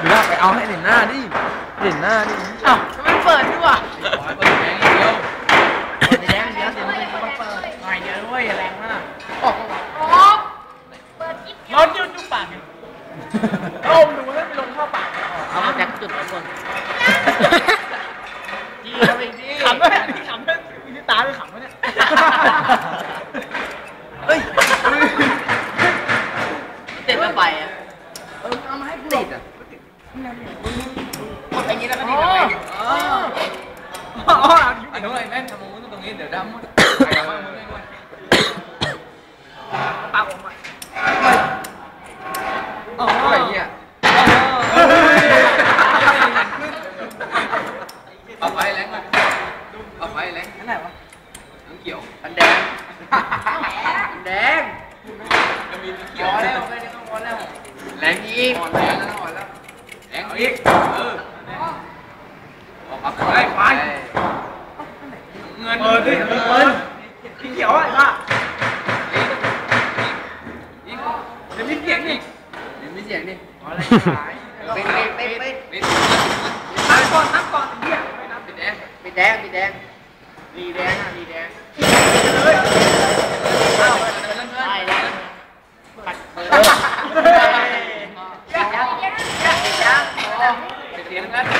ดูหน้าไปเอาให้เห็นหน้าดิเห็นหน้าดิอ้าวทำไมเปิดด้วยวะขอให้เปิดแดงอย่างเดียวแดงเดี๋ยวเดี๋ยวมันต้องเปิดหน่อยเดียวด้วยอย่าแรงมากออกออกเปิดกิ๊บร้อนจุดจุดปากโอ้มดูแล้วไปลงเข้าปากเอามาจากจุดข้างบนจีเข้าไปดิขำด้วยขำด้วยมีตาด้วยขำด้วยเนี่ยเฮ้ยติดไปอะเออเอามาให้กูติดอะ กดอย่างนี้แล้วก็โอ้ติดไปอ๋ออ๋ออยู่อันนู้นไอ้แม่ทำมือตรงนี้เดี๋ยวดำหมดไปเอามือให้หมดปากออกมาอ๋อไอ้เหี้ยเอาไฟแรงมาเอาไฟแรงอันไหนวะน้ำเขียวอันแดงอันแดงจะมีน้ำเขียวแล้แล้วไม่ได้ข้างบนแล้วแรงอีกอ่อนแล้วอ่อนแล้ว อีก เออออกไปไปเงินเปิดดิเปิดสีเขียวอะป่ะอีกเดี๋ยวมีเสียงอีกเดี๋ยวมีเสียงดิอะไรขายปิดปิดปิดปิดปิดตั้งก่อนตั้งก่อนเหี้ยไม่นับปิดแดงมีแดงมีแดงมีแดงอะมีแดงเลย piernas.